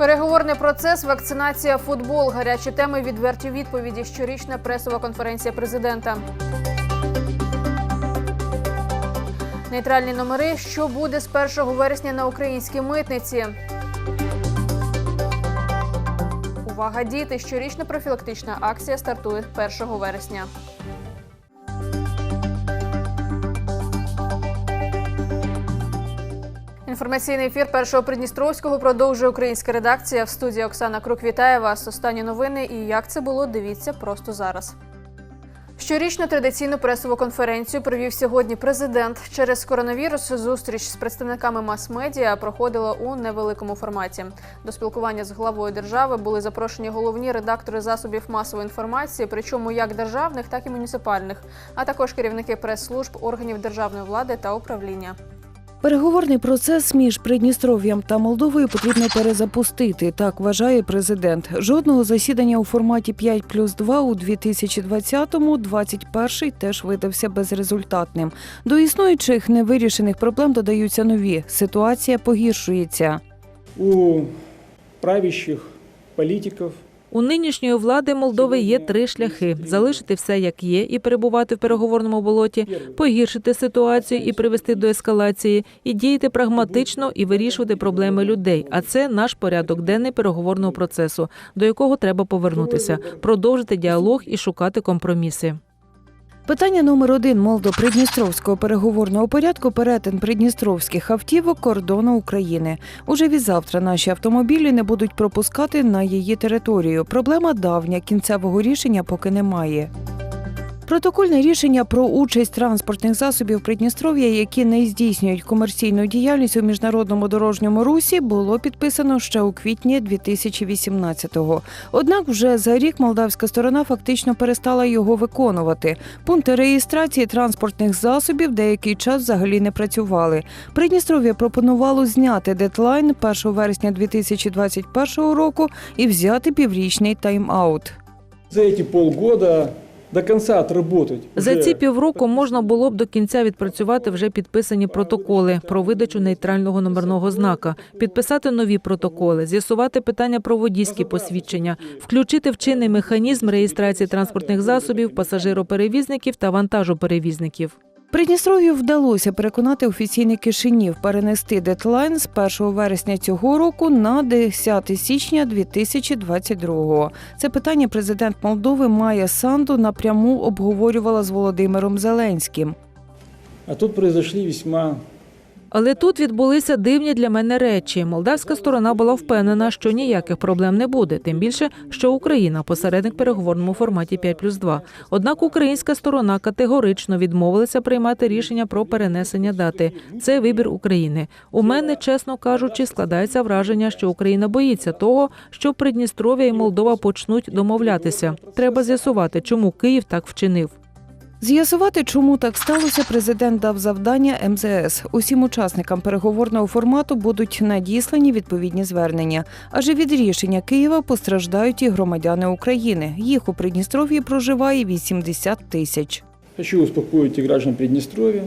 Переговорний процес, вакцинація, футбол, гарячі теми, відверті відповіді. Щорічна пресова конференція президента. Нейтральні номери. Що буде з 1 вересня на українській митниці? Увага, діти! Щорічна профілактична акція стартує 1 вересня. Інформаційний ефір першого Придністровського продовжує українська редакція. В студії Оксана Крук вітає вас. Останні новини і як це було, дивіться просто зараз. Щорічну традиційну пресову конференцію провів сьогодні президент. Через коронавірус зустріч з представниками мас-медіа проходила у невеликому форматі. До спілкування з главою держави були запрошені головні редактори засобів масової інформації, причому як державних, так і муніципальних, а також керівники прес-служб органів державної влади та управління. Переговорний процес між Придністров'ям та Молдовою потрібно перезапустити. Так вважає президент. Жодного засідання у форматі 5 плюс 2 у 2020-му, 21-й теж видався безрезультатним. До існуючих невирішених проблем додаються нові. Ситуація погіршується. у правящих политиков У нинішньої влади Молдови є три шляхи: залишити все як є і перебувати в переговорному болоті, погіршити ситуацію і привести до ескалації, і діяти прагматично і вирішувати проблеми людей. А це наш порядок денний переговорного процесу, до якого треба повернутися, продовжити діалог і шукати компроміси. Питання номер один молдо-придністровського переговорного порядку перетин придністровських автівок кордону України. Уже відзавтра наші автомобілі не будуть пропускати на її територію. Проблема давня, кінцевого рішення поки немає. Протокольне рішення про участь транспортних засобів Придністров'я, які не здійснюють комерційну діяльність у міжнародному дорожньому русі, було підписано ще у квітні 2018-го. Однак вже за рік молдавська сторона фактично перестала його виконувати. Пункти реєстрації транспортних засобів деякий час взагалі не працювали. Придністров'я пропонувало зняти дедлайн 1 вересня 2021 року і взяти піврічний тайм-аут. за эти полгода до кінця отработать. За ці півроку можна було б до кінця відпрацювати вже підписані протоколи про видачу нейтрального номерного знака, підписати нові протоколи, з'ясувати питання про водійські посвідчення, включити в чинний механізм реєстрації транспортних засобів, пасажироперевізників та вантажоперевізників. Придністров'ю вдалося переконати офіційний Кишинів перенести дедлайн з 1 вересня цього року на 10 січня 2022. Це питання президент Молдови Майя Санду напряму обговорювала з Володимиром Зеленським. А тут произошли весьма Але тут відбулися дивні для мене речі. Молдавська сторона була впевнена, що ніяких проблем не буде, тим більше, що Україна посередник переговорному форматі 5 плюс 2. Однак українська сторона категорично відмовилася приймати рішення про перенесення дати. Це вибір України. У мене, чесно кажучи, складається враження, що Україна боїться того, що Придністров'я і Молдова почнуть домовлятися. Треба з'ясувати, чому Київ так вчинив. З'ясувати, чому так сталося, президент дав завдання МЗС. Усім учасникам переговорного формату будуть надіслані відповідні звернення. Адже від рішення Києва постраждають і громадяни України. Їх у Придністров'ї проживає 80 тисяч. хочу успокоїти граждан Приднестровья.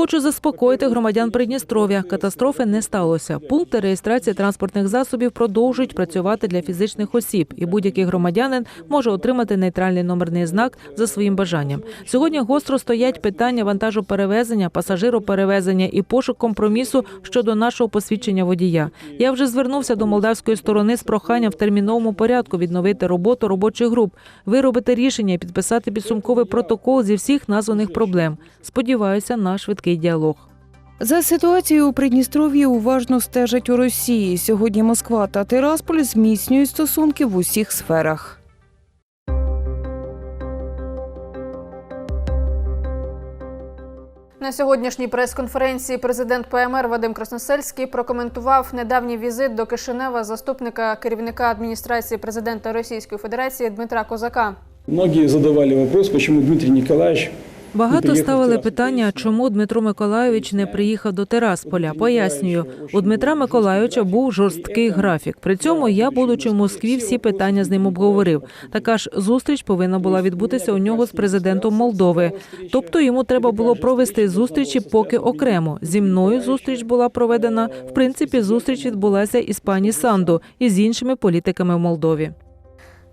Хочу заспокоїти громадян Придністров'я. Катастрофи не сталося. Пункти реєстрації транспортних засобів продовжують працювати для фізичних осіб, і будь-який громадянин може отримати нейтральний номерний знак за своїм бажанням. Сьогодні гостро стоять питання вантажоперевезення, пасажироперевезення і пошук компромісу щодо нашого посвідчення водія. Я вже звернувся до молдавської сторони з проханням в терміновому порядку відновити роботу робочих груп, виробити рішення і підписати підсумковий протокол зі всіх названих проблем. Сподіваюся на швидкий діалог. За ситуацією у Придністров'ї уважно стежать у Росії. Сьогодні Москва та Тирасполь зміцнюють стосунки в усіх сферах. На сьогоднішній прес-конференції президент ПМР Вадим Красносельський прокоментував недавній візит до Кишинева заступника керівника адміністрації президента Російської Федерації Дмитра Козака. Многие задавали вопрос, почему Дмитрий Николаевич Багато ставили питання, чому Дмитро Миколайович не приїхав до Тирасполя. Пояснюю, у Дмитра Миколайовича був жорсткий графік. При цьому я, будучи в Москві, всі питання з ним обговорив. Така ж зустріч повинна була відбутися у нього з президентом Молдови. Тобто йому треба було провести зустрічі поки окремо. Зі мною зустріч була проведена. В принципі, зустріч відбулася із пані Санду і з іншими політиками в Молдові.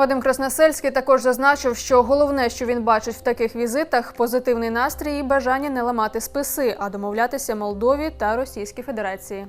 Вадим Красносельський також зазначив, що головне, що він бачить в таких візитах, позитивний настрій і бажання не ламати списи, а домовлятися Молдові та Російській Федерації.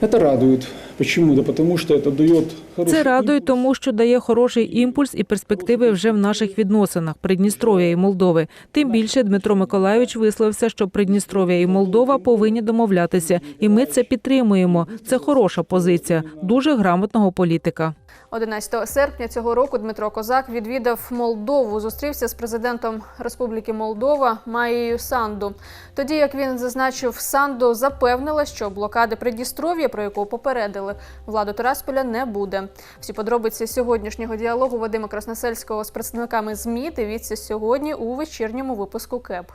Это радует. Почему? Да потому что это дает хороший Це радує, тому що дає хороший імпульс і перспективи вже в наших відносинах Придністров'я і Молдови. Тим більше Дмитро Миколайович висловився, що Придністров'я і Молдова повинні домовлятися, і ми це підтримуємо. Це хороша позиція, дуже грамотного політика. 11 серпня цього року Дмитро Козак відвідав Молдову, зустрівся з президентом Республіки Молдова Маєю Санду. Тоді, як він зазначив, Санду запевнила, що блокади Придністров'я, про яку попередили владу Тарасполя, не буде. Всі подробиці сьогоднішнього діалогу Вадима Красносельського з представниками ЗМІ дивіться сьогодні у вечірньому випуску КЕП.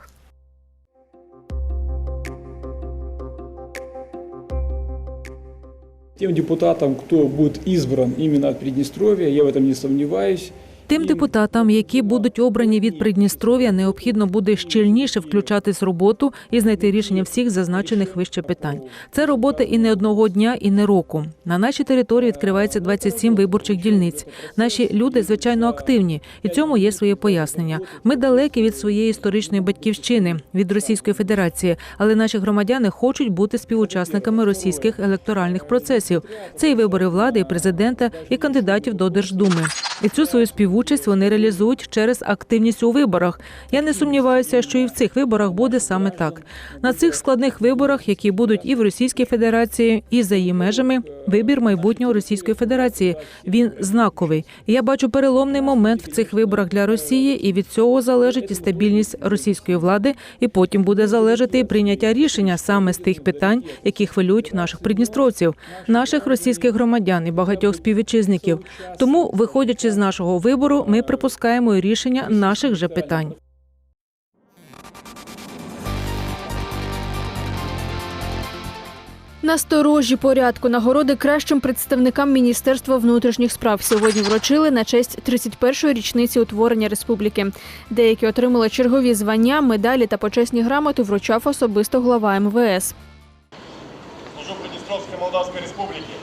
Тем депутатам, кто будет избран именно от Приднестровья, я в этом не сомневаюсь, Тим депутатам, які будуть обрані від Придністров'я, необхідно буде щільніше включатись в роботу і знайти рішення всіх зазначених вище питань. Це робота і не одного дня, і не року. На нашій території відкривається 27 виборчих дільниць. Наші люди звичайно активні, і цьому є своє пояснення. Ми далекі від своєї історичної батьківщини, від Російської Федерації, але наші громадяни хочуть бути співучасниками російських електоральних процесів. Це і вибори влади, і президента, і кандидатів до Держдуми. І цю свою співучасть вони реалізують через активність у виборах. Я не сумніваюся, що і в цих виборах буде саме так. На цих складних виборах, які будуть і в Російській Федерації, і за її межами, вибір майбутнього Російської Федерації. Він знаковий. Я бачу переломний момент в цих виборах для Росії, і від цього залежить і стабільність російської влади, і потім буде залежати і прийняття рішення саме з тих питань, які хвилюють наших придністровців, наших російських громадян і багатьох співвітчизників. Тому, виходячи з нашого вибору, ми припускаємо і рішення наших же питань. Насторожі порядку нагороди кращим представникам Міністерства внутрішніх справ сьогодні вручили на честь 31-ї річниці утворення республіки. Деякі отримали чергові звання, медалі та почесні грамоти вручав особисто глава МВС. Служу Приднестровской Молдавской Республике.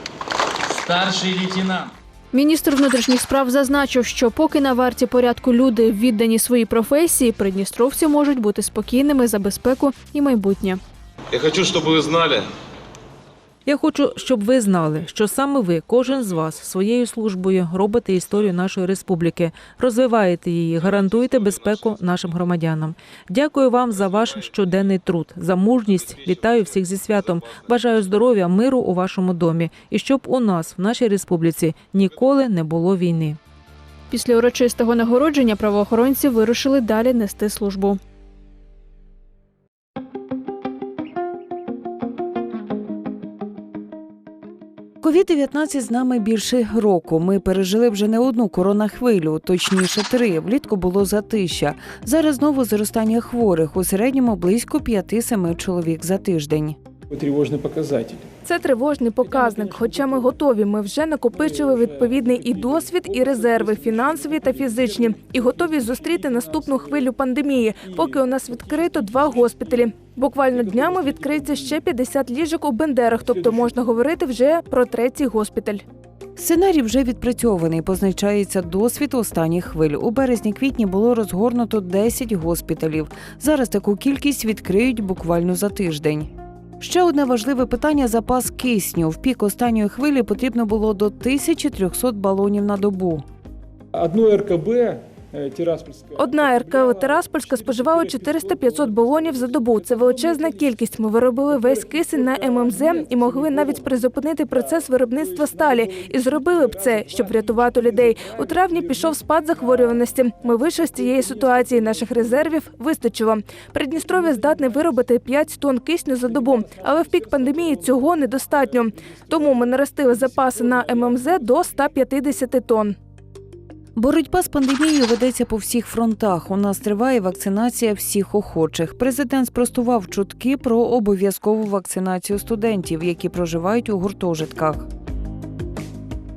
Старший лейтенант. Міністр внутрішніх справ зазначив, що поки на варті порядку люди віддані своїй професії, придністровці можуть бути спокійними за безпеку і майбутнє. Я хочу, щоб ви знали, Я хочу, щоб ви знали, що саме ви, кожен з вас, своєю службою робите історію нашої республіки, розвиваєте її, гарантуєте безпеку нашим громадянам. Дякую вам за ваш щоденний труд, за мужність. Вітаю всіх зі святом. Бажаю здоров'я, миру у вашому домі і щоб у нас, в нашій республіці, ніколи не було війни. Після урочистого нагородження правоохоронці вирушили далі нести службу. Ковід-19 з нами більше року. Ми пережили вже не одну коронахвилю, точніше три. Влітку було затища. Зараз знову зростання хворих. У середньому близько 5-7 чоловік за тиждень. Тревожный показатель. Це тривожний показник. Хоча ми готові, ми вже накопичили відповідний і досвід, і резерви фінансові та фізичні, і готові зустріти наступну хвилю пандемії, поки у нас відкрито два госпіталі. Буквально днями відкриється ще 50 ліжок у Бендерах, тобто можна говорити вже про третій госпіталь. Сценарій вже відпрацьований. Позначається досвід останніх хвиль. У березні-квітні було розгорнуто 10 госпіталів. Зараз таку кількість відкриють буквально за тиждень. Ще одне важливе питання запас кисню. В пік останньої хвилі потрібно було до 1300 балонів на добу. Одно РКБ. Одна РК Тираспольська споживала 400-500 балонів за добу. Це величезна кількість. Ми виробили весь кисень на ММЗ і могли навіть призупинити процес виробництва сталі. І зробили б це, щоб врятувати людей. У травні пішов спад захворюваності. Ми вийшли з цієї ситуації. Наших резервів вистачило. Придністров'я здатне виробити 5 тонн кисню за добу, але в пік пандемії цього недостатньо. Тому ми наростили запаси на ММЗ до 150 тонн. Боротьба з пандемією ведеться по всіх фронтах. У нас триває вакцинація всіх охочих. Президент спростував чутки про обов'язкову вакцинацію студентів, які проживають у гуртожитках.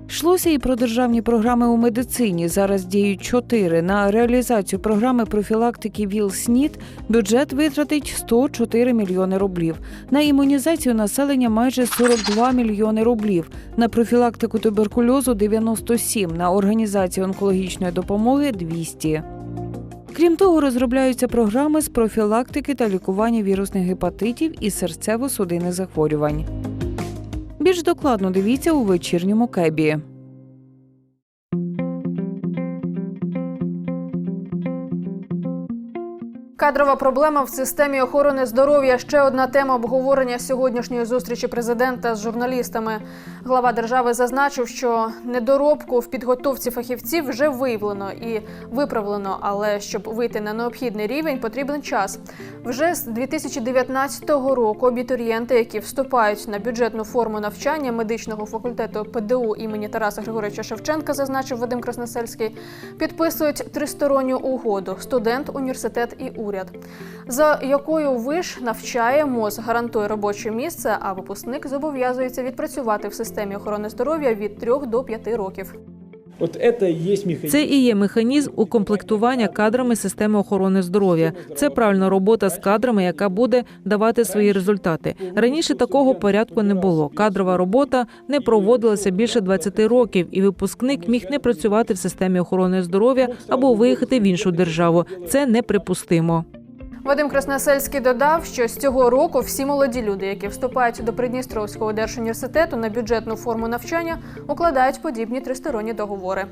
Йшлося і про державні програми у медицині. Зараз діють чотири. На реалізацію програми профілактики ВІЛ-СНІД бюджет витратить 104 мільйони рублів. На імунізацію населення майже 42 мільйони рублів. На профілактику туберкульозу 97, на організацію онкологічної допомоги 200. Крім того, розробляються програми з профілактики та лікування вірусних гепатитів і серцево-судинних захворювань. Більш докладно дивіться у вечірньому кебі. Кадрова проблема в системі охорони здоров'я ще одна тема обговорення сьогоднішньої зустрічі президента з журналістами. Глава держави зазначив, що недоробку в підготовці фахівців вже виявлено і виправлено, але щоб вийти на необхідний рівень, потрібен час. Вже з 2019 року абітурієнти, які вступають на бюджетну форму навчання медичного факультету ПДУ імені Тараса Григоровича Шевченка, зазначив Вадим Красносельський, підписують тристоронню угоду студент, університет і уряд, за якою виш навчає МОЗ гарантує робоче місце, а випускник зобов'язується відпрацювати в системі охорони здоров'я від 3 до 5 років. Вот это и есть механизм. Це і є механізм укомплектування кадрами системи охорони здоров'я. Це правильна робота з кадрами, яка буде давати свої результати. Раніше такого порядку не було. Кадрова робота не проводилася більше 20 років, і випускник міг не працювати в системі охорони здоров'я або виїхати в іншу державу. Це неприпустимо. Вадим Красносельський додав, що з цього року всі молоді люди, які вступають до Придністровського держуніверситету на бюджетну форму навчання, укладають подібні тристоронні договори.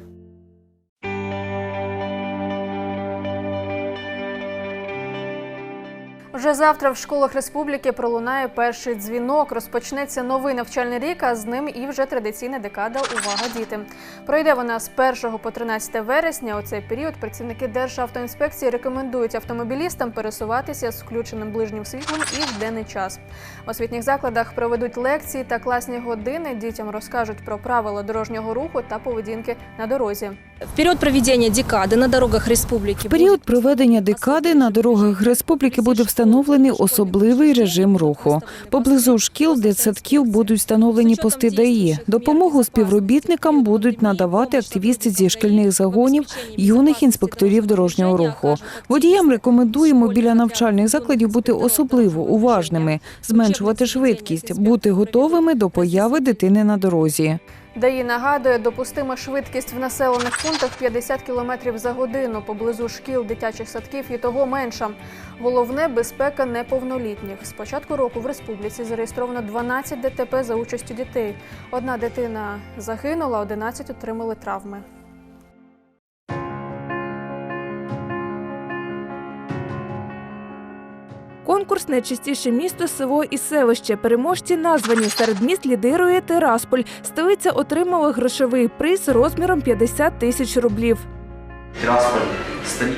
Вже завтра в школах республіки пролунає перший дзвінок. Розпочнеться новий навчальний рік, а з ним і вже традиційна декада Увага діти. Пройде вона з 1 по 13 вересня. У цей період працівники Державтоінспекції рекомендують автомобілістам пересуватися з включеним ближнім світлом і в денний час. В освітніх закладах проведуть лекції та класні години. Дітям розкажуть про правила дорожнього руху та поведінки на дорозі. В период проведения декады на дорогах республики В період проведення декади на дорогах республіки буде встановлений особливий режим руху. Поблизу шкіл, дитсадків будуть встановлені пости ДАІ. Допомогу співробітникам будуть надавати активісти зі шкільних загонів, юних інспекторів дорожнього руху. Водіям рекомендуємо біля навчальних закладів бути особливо уважними, зменшувати швидкість, бути готовими до появи дитини на дорозі. ДАІ нагадує, допустима швидкість в населених пунктах 50 км за годину, поблизу шкіл, дитячих садків і того менша. Головне безпека неповнолітніх. З початку року в республіці зареєстровано 12 ДТП за участю дітей. Одна дитина загинула, 11 отримали травми. Конкурс найчастіше місто, село і селище. Переможці названі серед міст лідирує Тирасполь. Столиця отримала грошовий приз розміром 50 тисяч рублів.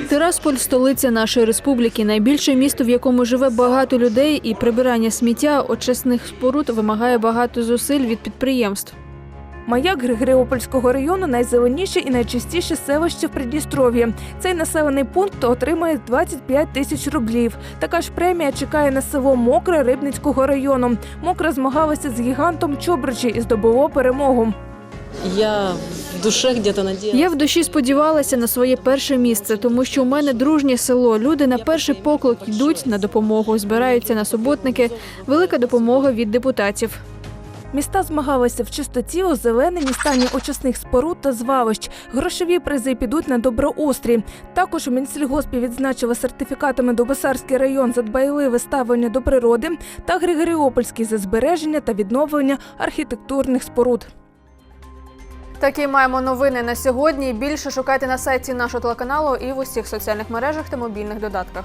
Тирасполь столиця нашої республіки, найбільше місто, в якому живе багато людей, і прибирання сміття очисних споруд вимагає багато зусиль від підприємств. Маяк Григоріопольського району найзеленіше і найчастіше селище в Придністров'ї. Цей населений пункт отримає 25 тисяч рублів. Така ж премія чекає на село Мокре Рибницького району. Мокре змагалося з гігантом Чобричі і здобуло перемогу. Я в душе где-то надеялась. Я в душі сподівалася на своє перше місце, тому що у мене дружнє село. Люди на перший поклик йдуть на допомогу, збираються на суботники. Велика допомога від депутатів. Міста змагалися в чистоті, озелененні, стані очисних споруд та звалищ. Грошові призи підуть на доброустрій. Також у Мінсільгоспі відзначили сертифікатами Добосарський район за дбайливе ставлення до природи та Григоріопольський за збереження та відновлення архітектурних споруд. Такі маємо новини на сьогодні. Більше шукайте на сайті нашого телеканалу і в усіх соціальних мережах та мобільних додатках.